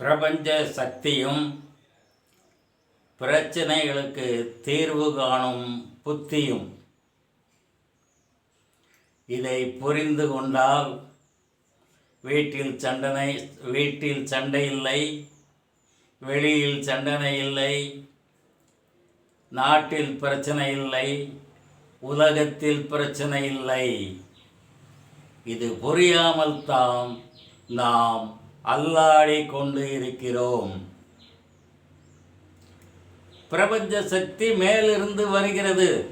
பிரபஞ்ச சக்தியும் பிரச்சனைகளுக்கு தீர்வு காணும் புத்தியும். இதை புரிந்து கொண்டால் வீட்டில் சண்டனை வீட்டில் சண்டை இல்லை வெளியில் சண்டனை இல்லை நாட்டில் பிரச்சனை இல்லை உலகத்தில் பிரச்சனை இல்லை. இது புரியாமல் தான் நாம் அல்லாடி கொண்டு இருக்கிறோம். பிரபஞ்ச சக்தி மேலிருந்து வருகிறது.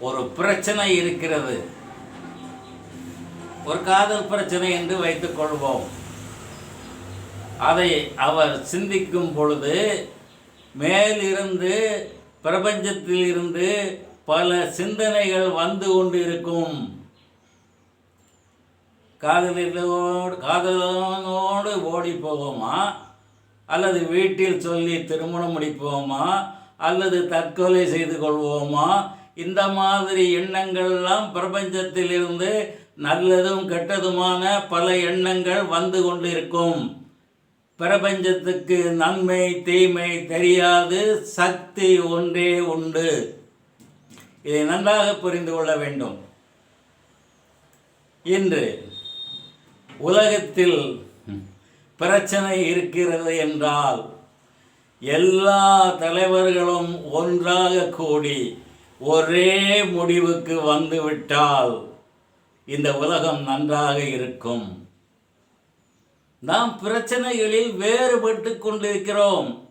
ஒரு பிரச்சனை இருக்கிறது. ஒரு காதல் பிரச்சனை என்று வைத்துக் கொள்வோம். அதை அவர் சிந்திக்கும் பொழுது மேலிருந்து பிரபஞ்சத்தில் இருந்து பல சிந்தனைகள் வந்து கொண்டிருக்கும். காதலோடு காதலோடு ஓடி போவோமா அல்லது வீட்டில் சொல்லி திருமணம் முடிப்போமா? அல்லது தற்கொலை செய்து கொள்வோமா? இந்த மாதிரி எண்ணங்கள்லாம் பிரபஞ்சத்திலிருந்து நல்லதும் கெட்டதுமான பல எண்ணங்கள் வந்து கொண்டிருக்கும். பிரபஞ்சத்துக்கு நன்மை தீமை தெரியாது சக்தி ஒன்றே உண்டு. இதை நன்றாக புரிந்து கொள்ள வேண்டும். இன்று உலகத்தில் பிரச்சனை இருக்கிறது என்றால் எல்லா தலைவர்களும் ஒன்றாக கூடி ஒரே முடிவுக்கு வந்துவிட்டால் இந்த உலகம் நன்றாக இருக்கும். நாம் பிரச்சனைகளில் வேறுபட்டு கொண்டிருக்கிறோம்.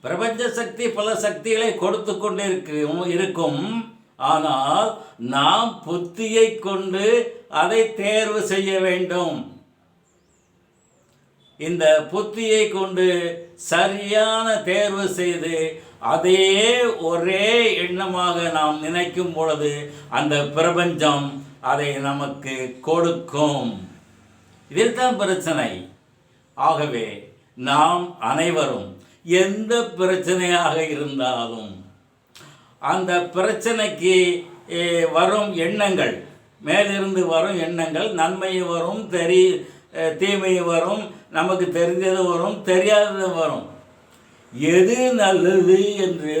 பிரபஞ்ச சக்தி பல சக்திகளை கொடுத்து கொண்டிருக்கும் இருக்கும். ஆனால் நாம் புத்தியை கொண்டு அதை தேர்வு செய்ய வேண்டும். இந்த புத்தியை கொண்டு சரியான தேர்வு செய்து அதே ஒரே எண்ணமாக நாம் நினைக்கும் பொழுது அந்த பிரபஞ்சம் அதை நமக்கு கொடுக்கும். இதுதான் பிரச்சனை. ஆகவே நாம் அனைவரும் எந்த பிரச்சனையாக இருந்தாலும் அந்த பிரச்சனைக்கு வரும் எண்ணங்கள். மேலிருந்து வரும் எண்ணங்கள். நன்மை வரும் தெரி அ, தீமை வரும் நமக்கு தெரிஞ்சது வரும் தெரியாதது வரும். எது நல்லது என்று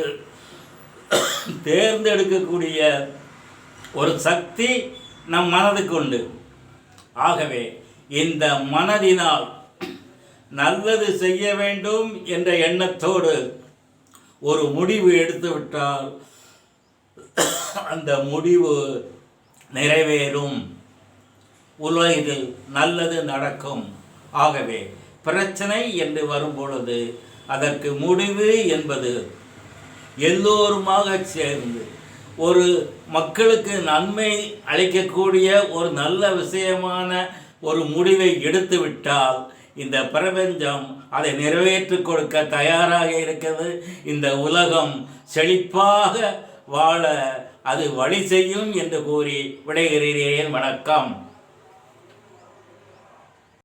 தேர்ந்தெடுக்கக்கூடிய ஒரு சக்தி நம் மனதுக்கு உண்டு. ஆகவே இந்த மனதினால் நல்லது செய்ய வேண்டும் என்ற எண்ணத்தோடு ஒரு முடிவு எடுத்துவிட்டால் அந்த முடிவு நிறைவேறும். உலகில் நல்லது நடக்கும். ஆகவே பிரச்சனை என்று வரும் பொழுது அதற்கு முடிவு என்பது எல்லோருமாக சேர்ந்து ஒரு மக்களுக்கு நன்மை அளிக்கக்கூடிய ஒரு நல்ல விஷயமான ஒரு முடிவை எடுத்து விட்டால் இந்த பிரபஞ்சம் அதை நிறைவேற்றிக் கொடுக்க தயாராக இருக்கிறது. இந்த உலகம் செழிப்பாக வாழ அது வழி செய்யும் என்று கூறி விடைகிறேன் வணக்கம்.